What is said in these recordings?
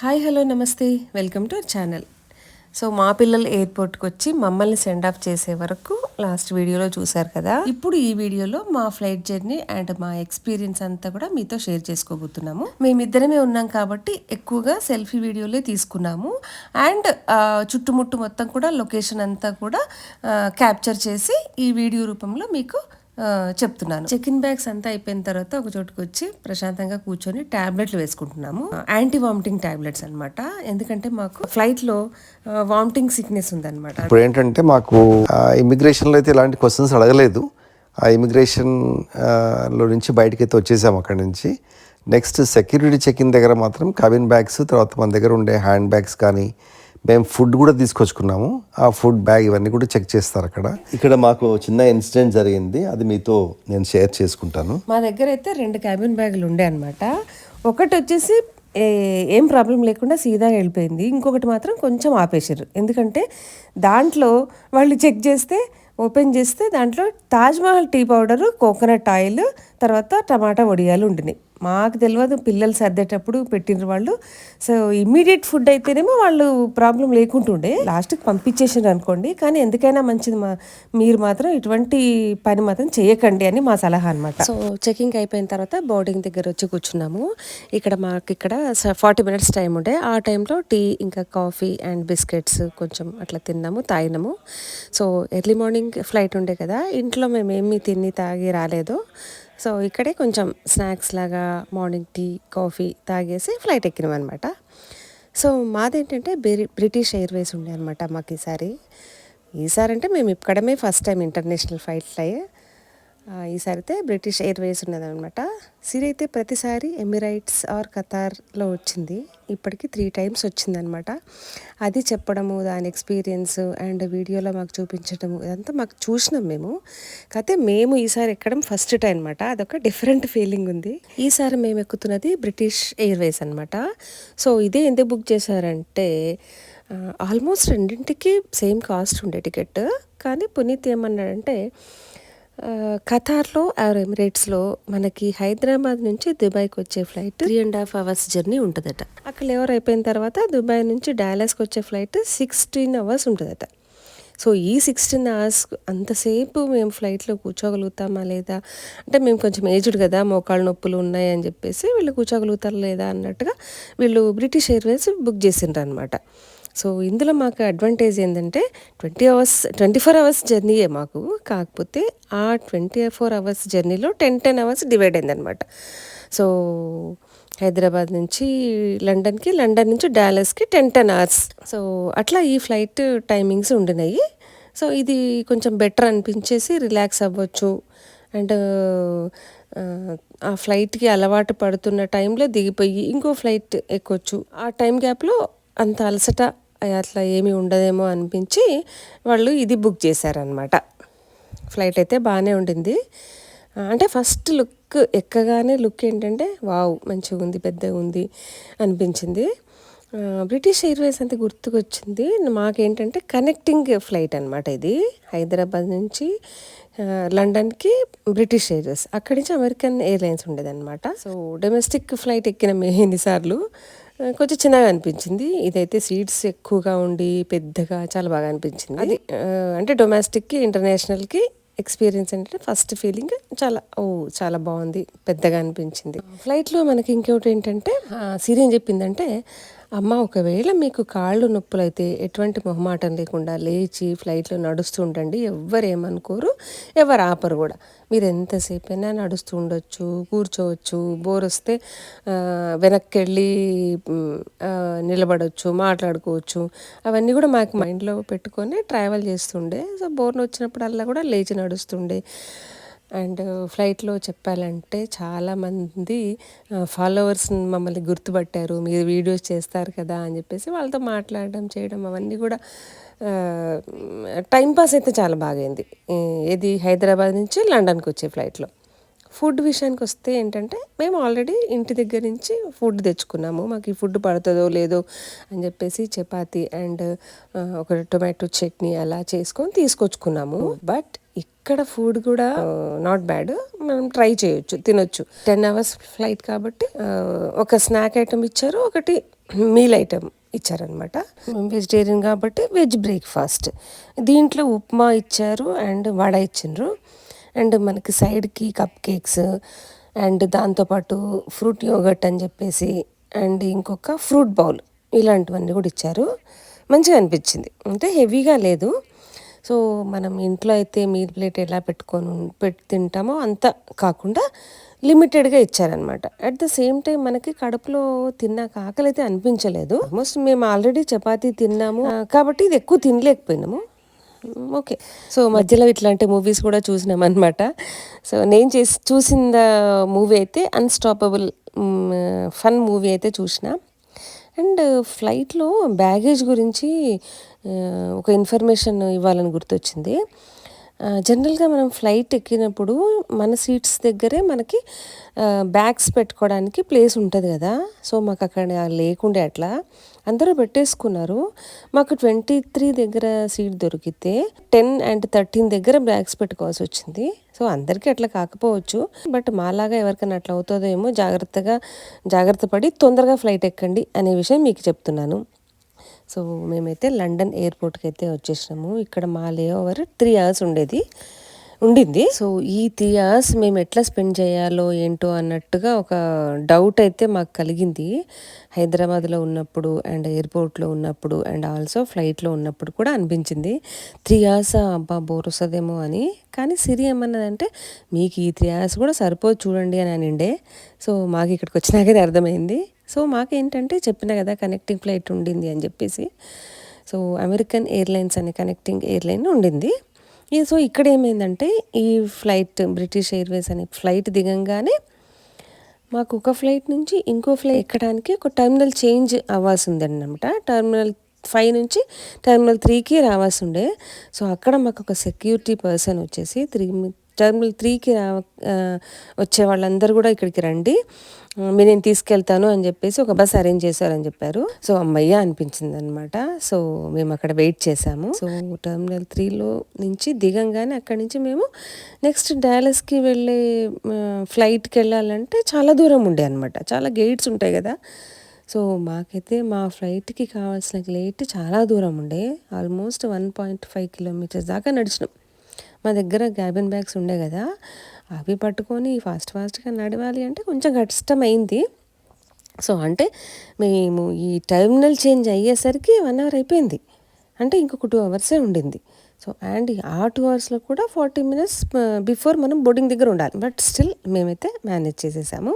Hi hello నమస్తే. Welcome to our channel. So మా పిల్లలు ఎయిర్పోర్ట్కి వచ్చి మమ్మల్ని సెండ్ ఆఫ్ చేసే వరకు లాస్ట్ వీడియోలో చూశారు కదా? ఇప్పుడు ఈ వీడియోలో మా ఫ్లైట్ జర్నీ అండ్ మా ఎక్స్పీరియన్స్ అంతా కూడా మీతో షేర్ చేసుకోబోతున్నాము. మేమిద్దరమే ఉన్నాం కాబట్టి ఎక్కువగా సెల్ఫీ వీడియోలే తీసుకున్నాము. అండ్ చుట్టుముట్టు మొత్తం కూడా లొకేషన్ అంతా కూడా క్యాప్చర్ చేసి ఈ వీడియో రూపంలో మీకు చెప్తున్నాను. చెక్ ఇన్ బ్యాగ్స్ అంతా అయిపోయిన తర్వాత ఒక చోటుకు వచ్చి ప్రశాంతంగా కూర్చొని టాబ్లెట్లు వేసుకుంటున్నాము. యాంటీ వామిటింగ్ ట్యాబ్లెట్స్ అనమాట ఎందుకంటే మాకు ఫ్లైట్లో వామిటింగ్ సిక్నెస్ ఉందన్నమాట. ఇప్పుడు ఏంటంటే మాకు ఇమిగ్రేషన్లో అయితే ఇలాంటి క్వశ్చన్స్ అడగలేదు. ఆ ఇమిగ్రేషన్లో నుంచి బయటకి అయితే వచ్చేసాము అక్కడి నుంచి. నెక్స్ట్ సెక్యూరిటీ చెక్ ఇన్ దగ్గర మాత్రం కబిన్ బ్యాగ్స్ తర్వాత మన దగ్గర ఉండే హ్యాండ్ బ్యాగ్స్ కానీ మేము ఫుడ్ కూడా తీసుకొచ్చుకున్నాము. ఆ ఫుడ్ బ్యాగ్ ఇవన్నీ కూడా చెక్ చేస్తారు అక్కడ. ఇక్కడ మాకు చిన్న ఇన్సిడెంట్ జరిగింది. అది మీతో నేను షేర్ చేసుకుంటాను. మా దగ్గర అయితే రెండు క్యాబిన్ బ్యాగులు ఉండే అనమాట ఒకటి వచ్చేసి ఏ- ఏం ప్రాబ్లం లేకుండా సీదాగా వెళ్ళిపోయింది. ఇంకొకటి మాత్రం కొంచెం ఆపేసారు ఎందుకంటే దాంట్లో వాళ్ళు చెక్ చేస్తే ఓపెన్ చేస్తే దాంట్లో Taj Mahal tea powder coconut oil తర్వాత టమాటా వడియాలు ఉండినాయి. మాకు తెలియదు పిల్లలు సర్దేటప్పుడు పెట్టిన వాళ్ళు. సో ఇమ్మీడియట్ ఫుడ్ అయితేనేమో వాళ్ళు ప్రాబ్లం లేకుంటుండే. లాస్ట్కి పంపించేసారు అనుకోండి. కానీ ఎందుకైనా మంచిది మా మీరు మాత్రం ఇటువంటి పని మాత్రం చేయకండి అని మా సలహా అనమాట సో చెకింగ్ అయిపోయిన తర్వాత బోర్డింగ్ దగ్గర వచ్చి కూర్చున్నాము. ఇక్కడ మాకు ఇక్కడ ఫార్టీ మినిట్స్ టైం ఉండే. ఆ టైంలో టీ ఇంకా కాఫీ అండ్ బిస్కెట్స్ కొంచెం అట్లా తిన్నాము తాగినాము. సో ఎర్లీ మార్నింగ్ ఫ్లైట్ ఉండే కదా ఇంట్లో మేము ఏమీ తిని తాగి రాలేదు. సో ఇక్కడే కొంచెం స్నాక్స్ లాగా మార్నింగ్ టీ కాఫీ తాగేసి ఫ్లైట్ ఎక్కినాం అనమాట సో మాదేంటంటే బ్రి బ్రిటిష్ ఎయిర్వేస్ ఉండే అనమాట మాకు ఈసారి. ఈసారి అంటే మేము ఇక్కడమే ఫస్ట్ టైం ఇంటర్నేషనల్ ఫ్లైట్లు అయ్యే ఈసారి అయితే బ్రిటిష్ ఎయిర్వేస్ ఉన్నదనమాట సిరి అయితే ప్రతిసారి ఎమిరైట్స్ ఆర్ ఖతార్లో వచ్చింది. ఇప్పటికి త్రీ టైమ్స్ వచ్చిందనమాట అది చెప్పడము దాని ఎక్స్పీరియన్స్ అండ్ వీడియోలో మాకు చూపించడము ఇదంతా మాకు చూసినాం మేము. కాకపోతే మేము ఈసారి ఎక్కడం ఫస్ట్ టైం అనమాట అదొక డిఫరెంట్ ఫీలింగ్ ఉంది. ఈసారి మేము ఎక్కుతున్నది బ్రిటిష్ ఎయిర్వేస్ అనమాట సో ఇదే ఎందుకు బుక్ చేశారంటే ఆల్మోస్ట్ రెండింటికి సేమ్ కాస్ట్ ఉండే టికెట్. కానీ పునీత్ ఏమన్నాడంటే ఖతార్లో ఆర్ ఎమిరేట్స్లో మనకి హైదరాబాద్ నుంచి దుబాయ్కి వచ్చే flight three and half hours journey ఉంటుందట. అక్కడ ఎవరు అయిపోయిన తర్వాత దుబాయ్ నుంచి డాలస్కి వచ్చే ఫ్లైట్ సిక్స్టీన్ అవర్స్ ఉంటుందట. సో ఈ సిక్స్టీన్ అవర్స్ అంతసేపు మేము ఫ్లైట్లో కూర్చోగలుగుతామా లేదా? అంటే మేము కొంచెం ఏజ్డ్ కదా మోకాళ్ళ నొప్పులు ఉన్నాయి అని చెప్పేసి వీళ్ళు కూర్చోగలుగుతారా లేదా అన్నట్టుగా వీళ్ళు బ్రిటిష్ ఎయిర్వేస్ బుక్ చేసిండ్రు అనమాట సో ఇందులో మాకు అడ్వాంటేజ్ ఏంటంటే twenty hours twenty four hours జర్నీయే మాకు. కాకపోతే ఆ ట్వంటీ ఫోర్ అవర్స్ జర్నీలో టెన్ టెన్ అవర్స్ డివైడ్ అయిందనమాట సో హైదరాబాద్ నుంచి లండన్కి లండన్ నుంచి డాలస్కి టెన్ టెన్ అవర్స్ సో అట్లా ఈ ఫ్లైట్ టైమింగ్స్ ఉండినాయి. సో ఇది కొంచెం బెటర్ అనిపించేసి రిలాక్స్ అవ్వచ్చు. అండ్ ఆ ఫ్లైట్కి అలవాటు పడుతున్న టైంలో దిగిపోయి ఇంకో ఫ్లైట్ ఎక్కొచ్చు. ఆ టైం గ్యాప్లో అంత అలసట అట్లా ఏమీ ఉండదేమో అనిపించి వాళ్ళు ఇది బుక్ చేశారనమాట ఫ్లైట్ అయితే బాగానే ఉండింది. అంటే ఫస్ట్ లుక్ ఎక్కగానే లుక్ ఏంటంటే వావ్ మంచిగా ఉంది పెద్దగా ఉంది అనిపించింది. బ్రిటిష్ ఎయిర్వేస్ అంతే గుర్తుకొచ్చింది. మాకేంటంటే కనెక్టింగ్ ఫ్లైట్ అనమాట ఇది. హైదరాబాద్ నుంచి లండన్కి బ్రిటిష్ ఎయిర్వేస్. అక్కడి నుంచి అమెరికన్ ఎయిర్లైన్స్ ఉండేదన్నమాట. సో డొమెస్టిక్ ఫ్లైట్ ఎక్కిన మేము ఎన్నిసార్లు. కొంచెం చిన్నగా అనిపించింది. ఇదైతే సీట్స్ ఎక్కువగా ఉండి పెద్దగా చాలా బాగా అనిపించింది. అది అంటే డొమెస్టిక్కి ఇంటర్నేషనల్కి ఎక్స్పీరియన్స్ అంటే ఫస్ట్ ఫీలింగ్ చాలా ఓ చాలా బాగుంది పెద్దగా అనిపించింది. ఫ్లైట్లో మనకి ఇంకోటి ఏంటంటే సిరి ఏం చెప్పిందంటే అమ్మ ఒకవేళ మీకు కాళ్ళు నొప్పులు అయితే ఎటువంటి మొహమాటం లేకుండా లేచి ఫ్లైట్లో నడుస్తూ ఉండండి. ఎవ్వరు ఏమనుకోరు ఎవరు ఆపరు కూడా. మీరు ఎంతసేపు అయినా నడుస్తూ ఉండొచ్చు కూర్చోవచ్చు బోర్ వస్తే వెనక్కి వెళ్ళి నిలబడవచ్చు మాట్లాడుకోవచ్చు. అవన్నీ కూడా మాకు మైండ్లో పెట్టుకొని ట్రావెల్ చేస్తుండే. సో బోర్ను వచ్చినప్పుడల్లా కూడా లేచి నడుస్తుండే. అండ్ ఫ్లైట్లో చెప్పాలంటే చాలామంది ఫాలోవర్స్ మమ్మల్ని గుర్తుపట్టారు. మీరు వీడియోస్ చేస్తారు కదా అని చెప్పేసి వాళ్ళతో మాట్లాడడం చేయడం అవన్నీ కూడా టైంపాస్ అయితే చాలా బాగైంది. ఇది హైదరాబాద్ నుంచి లండన్కి వచ్చే ఫ్లైట్లో. ఫుడ్ విషయానికి వస్తే ఏంటంటే మేము ఆల్రెడీ ఇంటి దగ్గర నుంచి ఫుడ్ తెచ్చుకున్నాము. మాకు ఈ ఫుడ్ పడుతుందో లేదో అని చెప్పేసి చపాతి అండ్ ఒక టొమాటో చట్నీ అలా చేసుకొని తీసుకొచ్చుకున్నాము. బట్ ఇక్కడ ఫుడ్ కూడా నాట్ బ్యాడ్ మనం ట్రై చేయొచ్చు తినొచ్చు. టెన్ అవర్స్ ఫ్లైట్ కాబట్టి ఒక స్నాక్ ఐటమ్ ఇచ్చారు ఒకటి మీల్ ఐటమ్ ఇచ్చారనమాట వెజిటేరియన్ కాబట్టి వెజ్ బ్రేక్ఫాస్ట్. దీంట్లో ఉప్మా ఇచ్చారు అండ్ వడ ఇచ్చిండ్రు. అండ్ మనకి సైడ్కి కప్ కేక్స్ అండ్ దాంతోపాటు ఫ్రూట్ యోగట్ అని చెప్పేసి అండ్ ఇంకొక ఫ్రూట్ బౌల్ ఇలాంటివన్నీ కూడా ఇచ్చారు. మంచిగా అనిపించింది. అంటే హెవీగా లేదు. సో మనం ఇంట్లో అయితే మీల్ ప్లేట్ ఎలా పెట్టుకొని పెట్టి తింటామో అంత కాకుండా లిమిటెడ్గా ఇచ్చారనమాట అట్ ద సేమ్ టైం మనకి కడుపులో తిన్నాక ఆకలి అయితే అనిపించలేదు. ఆల్మోస్ట్ మేము ఆల్రెడీ చపాతీ తిన్నాము. కాబట్టి ఇది ఎక్కువ తినలేకపోయినాము. ఓకే. సో మధ్యలో ఇట్లాంటి మూవీస్ కూడా చూసినాం అనమాట సో నేను చేసి చూసిన మూవీ అయితే అన్స్టాపబుల్ ఫన్ మూవీ అయితే చూసిన. అండ్ ఫ్లైట్లో బ్యాగేజ్ గురించి ఒక ఇన్ఫర్మేషన్ ఇవ్వాలని గుర్తొచ్చింది. జనరల్గా మనం ఫ్లైట్ ఎక్కినప్పుడు మన సీట్స్ దగ్గరే మనకి బ్యాగ్స్ పెట్టుకోవడానికి ప్లేస్ ఉంటుంది కదా. సో మాకు అక్కడ లేకుండే అట్లా. అందరూ పెట్టేసుకున్నారు. మాకు ట్వంటీ త్రీ దగ్గర సీట్ దొరికితే టెన్ అండ్ థర్టీన్ దగ్గర బ్యాగ్స్ పెట్టుకోవాల్సి వచ్చింది. సో అందరికీ అట్లా కాకపోవచ్చు. బట్ మాలాగా ఎవరికైనా అట్లా అవుతుందో ఏమో జాగ్రత్తగా జాగ్రత్త పడి తొందరగా ఫ్లైట్ ఎక్కండి అనే విషయం మీకు చెప్తున్నాను. సో మేమైతే లండన్ ఎయిర్పోర్ట్కి అయితే వచ్చేసినాము. ఇక్కడ మా లే ఓవర్ త్రీ అవర్స్ ఉండేది. ఉండింది. సో ఈ త్రీ అవర్స్ మేము ఎట్లా స్పెండ్ చేయాలో ఏంటో అన్నట్టుగా ఒక డౌట్ అయితే మాకు కలిగింది. హైదరాబాద్లో ఉన్నప్పుడు అండ్ ఎయిర్పోర్ట్లో ఉన్నప్పుడు అండ్ ఆల్సో ఫ్లైట్లో ఉన్నప్పుడు కూడా అనిపించింది. త్రీ అవర్స్ అబ్బా బోర్ వస్తుందేమో అని. కానీ సిరి ఏమన్నదంటే మీకు ఈ త్రీ అవర్స్ కూడా సరిపోదు చూడండి అని అనిండే. సో మాకు ఇక్కడికి వచ్చినాకనే అర్థమైంది. సో మాకేంటంటే చెప్పిన కదా కనెక్టింగ్ ఫ్లైట్ ఉండింది అని చెప్పేసి. సో అమెరికన్ ఎయిర్లైన్స్ అనే కనెక్టింగ్ ఎయిర్లైన్ ఉండింది. సో ఇక్కడ ఏమైందంటే ఈ ఫ్లైట్ బ్రిటిష్ ఎయిర్వేస్ అనే ఫ్లైట్ దిగంగానే మాకు ఒక ఫ్లైట్ నుంచి ఇంకో ఫ్లైట్ ఎక్కడానికి ఒక టర్మినల్ చేంజ్ అవ్వాల్సి ఉందన్నమాట టర్మినల్ ఫైవ్ నుంచి టర్మినల్ త్రీకి రావాల్సి ఉండే సో అక్కడ మాకు ఒక సెక్యూరిటీ పర్సన్ వచ్చేసి త్రీ టర్మినల్ త్రీకి వచ్చే వాళ్ళందరూ కూడా ఇక్కడికి రండి. మీ నేను తీసుకెళ్తాను అని చెప్పేసి ఒక బస్ అరేంజ్ చేశారని చెప్పారు. సో అమ్మయ్య అనిపించింది అనమాట సో మేము అక్కడ వెయిట్ చేసాము సో టర్మినల్ త్రీలో నుంచి దిగంగానే అక్కడి నుంచి మేము నెక్స్ట్ డాలస్కి వెళ్ళే ఫ్లైట్కి వెళ్ళాలంటే చాలా దూరం ఉండే అనమాట చాలా గేట్స్ ఉంటాయి కదా. సో మాకైతే మా ఫ్లైట్కి కావాల్సిన లేట్ చాలా దూరం ఉండే. Almost one point five kilometres దాకా నడిచినాం. మా దగ్గర క్యాబిన్ బ్యాగ్స్ ఉండే కదా అవి పట్టుకొని ఫాస్ట్ ఫాస్ట్గా నడవాలి అంటే కొంచెం కష్టమైంది. సో అంటే మేము ఈ టర్మినల్ చేంజ్ అయ్యేసరికి వన్ అవర్ అయిపోయింది. అంటే ఇంకొక టూ అవర్సే ఉండింది. సో అండ్ ఆ టూ అవర్స్లో కూడా ఫార్టీ మినిట్స్ బిఫోర్ మనం బోర్డింగ్ దగ్గర ఉండాలి. బట్ స్టిల్ మేమైతే మేనేజ్ చేసేసాము.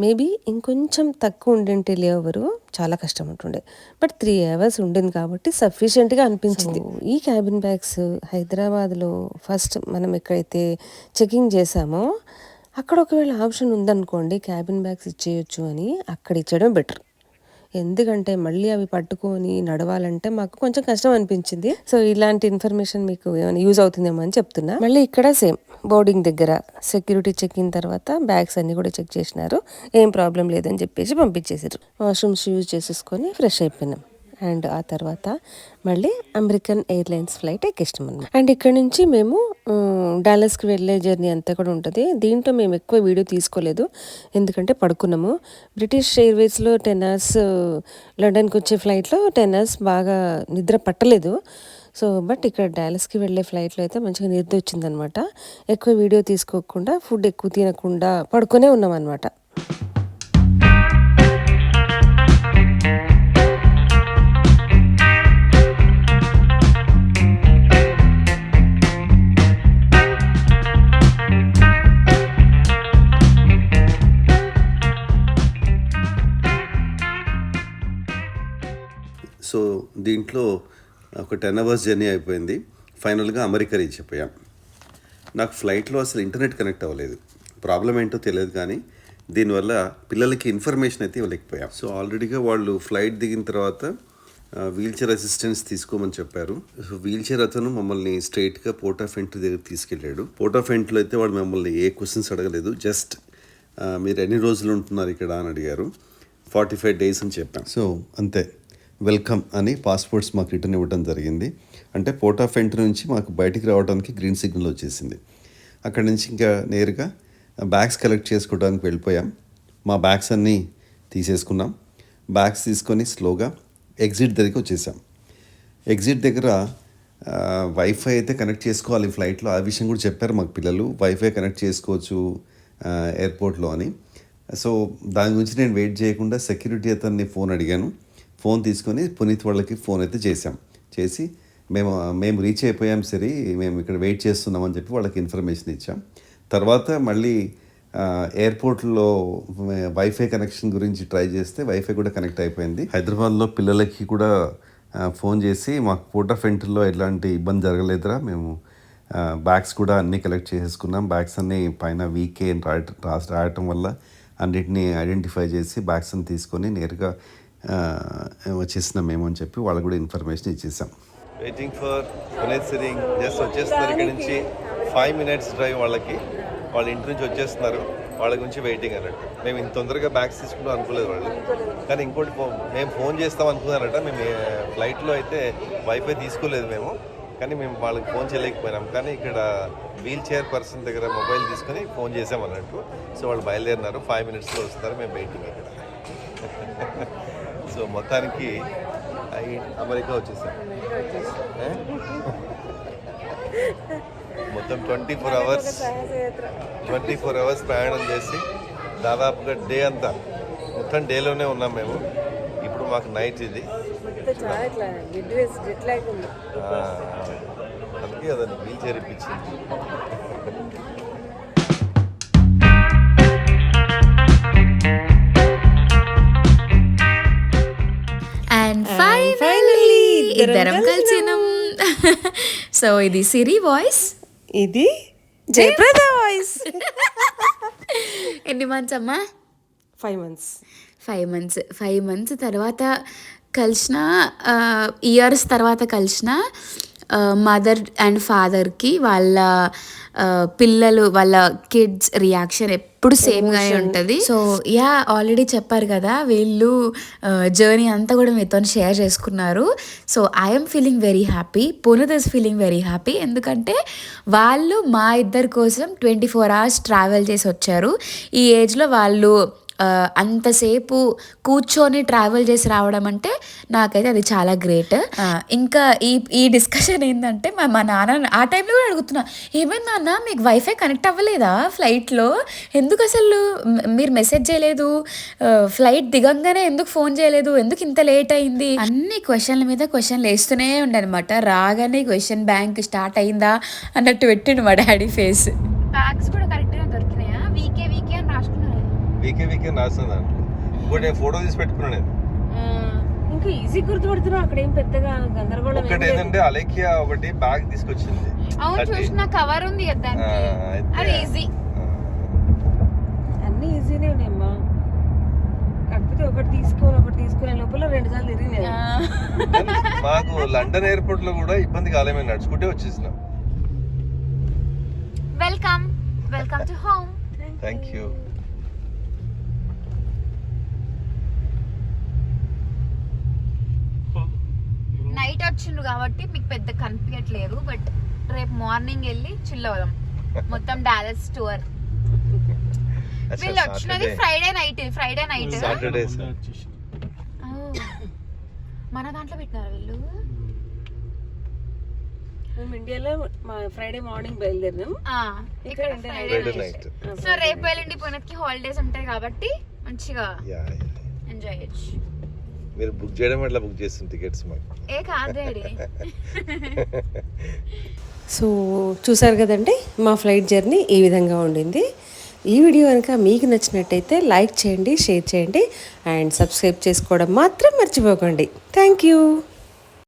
మేబీ ఇంకొంచెం తక్కువ ఉండింటే లేవరు చాలా కష్టం ఉంటుండే. బట్ త్రీ అవర్స్ ఉండింది కాబట్టి సఫిషియెంట్గా అనిపించింది. ఈ క్యాబిన్ బ్యాగ్స్ హైదరాబాద్లో ఫస్ట్ మనం ఎక్కడైతే చెకింగ్ చేసామో అక్కడ ఒకవేళ ఆప్షన్ ఉందనుకోండి క్యాబిన్ బ్యాగ్స్ ఇచ్చేయొచ్చు అని అక్కడ ఇచ్చడం బెటర్. ఎందుకంటే మళ్ళీ అవి పట్టుకొని నడవాలంటే మాకు కొంచెం కష్టం అనిపించింది. సో ఇలాంటి ఇన్ఫర్మేషన్ మీకు ఏమైనా యూజ్ అవుతుందేమో అని చెప్తున్నా. మళ్ళీ ఇక్కడ సేమ్. బోర్డింగ్ దగ్గర సెక్యూరిటీ చెక్ ఇన్ తర్వాత బ్యాగ్స్ అన్ని కూడా చెక్ చేసినారు. ఏం ప్రాబ్లం లేదని చెప్పేసి పంపించేసారు వాష్రూమ్స్ యూజ్ చేసేసుకొని ఫ్రెష్ అయిపోయినాం. అండ్ ఆ తర్వాత మళ్ళీ అమెరికన్ ఎయిర్లైన్స్ ఫ్లైట్ ఎక్కిష్టం అనమాట అండ్ ఇక్కడ నుంచి మేము డాలస్కి వెళ్ళే జర్నీ అంతా కూడా ఉంటుంది. దీంట్లో మేము ఎక్కువ వీడియో తీసుకోలేదు. ఎందుకంటే పడుకున్నాము. బ్రిటిష్ ఎయిర్వేస్లో టెన్ అవర్స్ లండన్కి వచ్చే ఫ్లైట్లో టెన్ అవర్స్ బాగా నిద్ర పట్టలేదు. సో బట్ ఇక్కడ డాలస్కి వెళ్ళే ఫ్లైట్లో అయితే మంచిగా నిద్ర వచ్చిందనమాట ఎక్కువ వీడియో తీసుకోకుండా ఫుడ్ ఎక్కువ తినకుండా పడుకునే ఉన్నాం అనమాట దీంట్లో ఒక టెన్ అవర్స్ జర్నీ అయిపోయింది. ఫైనల్గా అమెరికా రీచ్ అయిపోయాం. నాకు ఫ్లైట్లో అసలు ఇంటర్నెట్ కనెక్ట్ అవ్వలేదు. ప్రాబ్లం ఏంటో తెలియదు కానీ దీనివల్ల పిల్లలకి ఇన్ఫర్మేషన్ అయితే ఇవ్వలేకపోయాం. సో ఆల్రెడీగా వాళ్ళు ఫ్లైట్ దిగిన తర్వాత వీల్ చైర్ అసిస్టెన్స్ తీసుకోమని చెప్పారు. వీల్ చైర్ అతను మమ్మల్ని స్ట్రైట్గా పోర్ట్ ఆఫ్ ఎంట్రీ దగ్గర తీసుకెళ్ళాడు. పోర్ట్ ఆఫ్ ఎంట్రీలో అయితే వాడు మమ్మల్ని ఏ క్వశ్చన్స్ అడగలేదు. జస్ట్ మీరు ఎన్ని రోజులు ఉంటున్నారు ఇక్కడ అని అడిగారు. ఫార్టీ ఫైవ్ డేస్ అని చెప్పాం. సో అంతే. వెల్కమ్ అని పాస్పోర్ట్స్ మాకు రిటర్న్ ఇవ్వడం జరిగింది. అంటే పోర్ట్ ఆఫ్ ఎంట్రీ నుంచి మాకు బయటికి రావడానికి గ్రీన్ సిగ్నల్ వచ్చేసింది. అక్కడి నుంచి ఇంకా నేరుగా బ్యాగ్స్ కలెక్ట్ చేసుకోవడానికి వెళ్ళిపోయాం. మా బ్యాగ్స్ అన్నీ తీసేసుకున్నాం. బ్యాగ్స్ తీసుకొని స్లోగా ఎగ్జిట్ దగ్గరికి వచ్చేసాం. ఎగ్జిట్ దగ్గర వైఫై అయితే కనెక్ట్ చేసుకోవాలి ఫ్లైట్లో. ఆ విషయం కూడా చెప్పారు మాకు పిల్లలు. వైఫై కనెక్ట్ చేసుకోవచ్చు ఎయిర్పోర్ట్లో అని. సో దాని గురించి నేను వెయిట్ చేయకుండా సెక్యూరిటీ అతన్ని ఫోన్ అడిగాను. ఫోన్ తీసుకొని పునీత్ వాళ్ళకి ఫోన్ అయితే చేశాం. చేసి మేము మేము రీచ్ అయిపోయాం సరే మేము ఇక్కడ వెయిట్ చేస్తున్నామని చెప్పి వాళ్ళకి ఇన్ఫర్మేషన్ ఇచ్చాం. తర్వాత మళ్ళీ ఎయిర్పోర్ట్లో వైఫై కనెక్షన్ గురించి ట్రై చేస్తే వైఫై కూడా కనెక్ట్ అయిపోయింది. హైదరాబాద్లో పిల్లలకి కూడా ఫోన్ చేసి మాకు పోర్ట్ ఫెంటర్లో ఎలాంటి ఇబ్బంది జరగలేదురా మేము బ్యాగ్స్ కూడా అన్నీ కలెక్ట్ చేసేసుకున్నాం. బ్యాగ్స్ అన్నీ పైన వీకే అని రాయట రాయటం వల్ల అన్నిటినీ ఐడెంటిఫై చేసి బ్యాగ్స్ అని తీసుకొని నేరుగా వచ్చేసినాం మేము అని చెప్పి వాళ్ళకు కూడా ఇన్ఫర్మేషన్ ఇచ్చేసాం. వెయిటింగ్ ఫర్ పునీత్ సిరింగ్ జస్ట్ వచ్చేస్తున్నారు ఇక్కడ నుంచి ఫైవ్ మినిట్స్ డ్రైవ్ వాళ్ళకి. వాళ్ళ ఇంటి నుంచి వచ్చేస్తున్నారు. వాళ్ళ గురించి వెయిటింగ్ అన్నట్టు. మేము ఇంత తొందరగా బ్యాగ్స్ తీసుకుంటాం అనుకోలేదు వాళ్ళు. కానీ ఇంకోటి మేము ఫోన్ చేస్తాం అనుకున్నారట. మేము ఫ్లైట్లో అయితే వైఫై తీసుకోలేదు మేము. కానీ మేము వాళ్ళకి ఫోన్ చేయలేకపోయినాం. కానీ ఇక్కడ వీల్ చైర్ పర్సన్ దగ్గర మొబైల్ తీసుకొని ఫోన్ చేసాం అన్నట్టు. సో వాళ్ళు బయలుదేరినారు. ఫైవ్ మినిట్స్లో వస్తారు మేము వెయిటింగ్ ఇక్కడ. సో మొత్తానికి అమెరికా వచ్చేసాం? మొత్తం twenty four hours twenty four hours ప్రయాణం చేసి దాదాపుగా డే అంతా మొత్తం డేలోనే ఉన్నాం మేము. ఇప్పుడు మాకు నైట్ ఇది. అందుకే అదని వీల్ చైర్ ఇప్పించింది. ఇద్దరం కలిసినాం. సో ఇది సిరి వాయిస్ ఇది జయప్రద వాయిస్ ఎన్ని మంత్స్ అమ్మా? Five months five months five months తర్వాత కలిసిన ఇయర్స్ తర్వాత కలిసిన మదర్ అండ్ ఫాదర్కి వాళ్ళ పిల్లలు వాళ్ళ కిడ్స్ రియాక్షన్ ఎప్పుడు సేమ్గానే ఉంటుంది. సో యా ఆల్రెడీ చెప్పారు కదా వీళ్ళు జర్నీ అంతా కూడా మీతో షేర్ చేసుకున్నారు. So I'm feeling very happy Puneeth is feeling very happy ఎందుకంటే వాళ్ళు మా ఇద్దరి కోసం ట్వంటీ ఫోర్ అవర్స్ ట్రావెల్ చేసి వచ్చారు. ఈ ఏజ్లో వాళ్ళు అంతసేపు కూర్చొని ట్రావెల్ చేసి రావడం అంటే నాకైతే అది చాలా గ్రేట్ ఇంకా ఈ ఈ డిస్కషన్ ఏంటంటే మా మా నాన్న ఆ టైంలో కూడా అడుగుతున్నా ఏమైంది నాన్న మీకు వైఫై కనెక్ట్ అవ్వలేదా ఫ్లైట్లో ఎందుకు అసలు మీరు మెసేజ్ చేయలేదు? ఫ్లైట్ దిగంగానే ఎందుకు ఫోన్ చేయలేదు? ఎందుకు ఇంత లేట్ అయింది? అన్ని క్వశ్చన్ల మీద క్వశ్చన్లు వేస్తూనే ఉండనమాట. రాగానే క్వశ్చన్ బ్యాంక్ స్టార్ట్ అయిందా అన్నట్టు పెట్టిండు మా డాడీ ఫేస్ బ్యాగ్స్ కూడా కరెక్ట్గా దొరికినాయా? వీకే వీకే వీకే రాసిన దాంట్లో ఇంకోటి నేను ఫోటో తీసి పెట్టుకున్నాను నేను. ఇంకా ఈజీ గుర్తుపడుతున్నావు అక్కడ ఏం పెద్దగా గందరగోళం ఏం ఒకటి లేదు. ఏంటంటే అలేఖ్య ఒకటి బ్యాగ్ తీసుకొచ్చింది. అవును. చూసిన కవర్ ఉంది కదా దానికి. అది ఈజీ. అన్ని ఈజీనే ఉన్నాయమ్మా కాకపోతే ఒకటి తీసుకొని ఒకటి తీసుకునే లోపల రెండు సార్లు తిరిగినాయి. మాకు లండన్ ఎయిర్పోర్ట్లో కూడా ఇబ్బంది కాలే మేము నడుచుకుంటే వచ్చేసినాం. Welcome welcome to home thank you night వచ్చిండ్రు కాబట్టి మీకు పెద్ద కనిపించట్లేదు బట్ రేపు మార్నింగ్ వెళ్ళి చిల్ అవుదాం మొత్తం డాలస్ టూర్ వీళ్ళు వచ్చినది Friday night Friday night Saturday మన దాంట్లో పెట్టినారు వీళ్ళు? మేము ఇండియాలో ఫ్రైడే మార్నింగ్ బయలుదేరినాం. ఆ, ఇక్కడ ఫ్రైడే. నైట్ సో రేపు వెళ్ళండి పునత్కి హాలిడేస్ ఉంటాయి కాబట్టి మంచిగా యా ఎంజాయ్ చేయొచ్చు. మీరు బుక్ చేయడం ఎట్లా బుక్ చేస్తుంది టికెట్స్ మాకు ఏ కాదు డాడీ. సో చూసారు కదండి మా ఫ్లైట్ జర్నీ ఈ విధంగా ఉండింది. ఈ వీడియో కనుక మీకు నచ్చినట్టయితే లైక్ చేయండి షేర్ చేయండి అండ్ సబ్స్క్రైబ్ చేసుకోవడం మాత్రం మర్చిపోకండి. Thank you